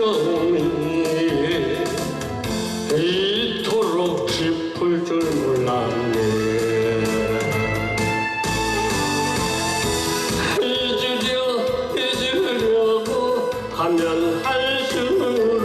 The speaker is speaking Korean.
정이 이토록 깊을 줄 몰랐네. 잊으려 잊으려고 하면 할수록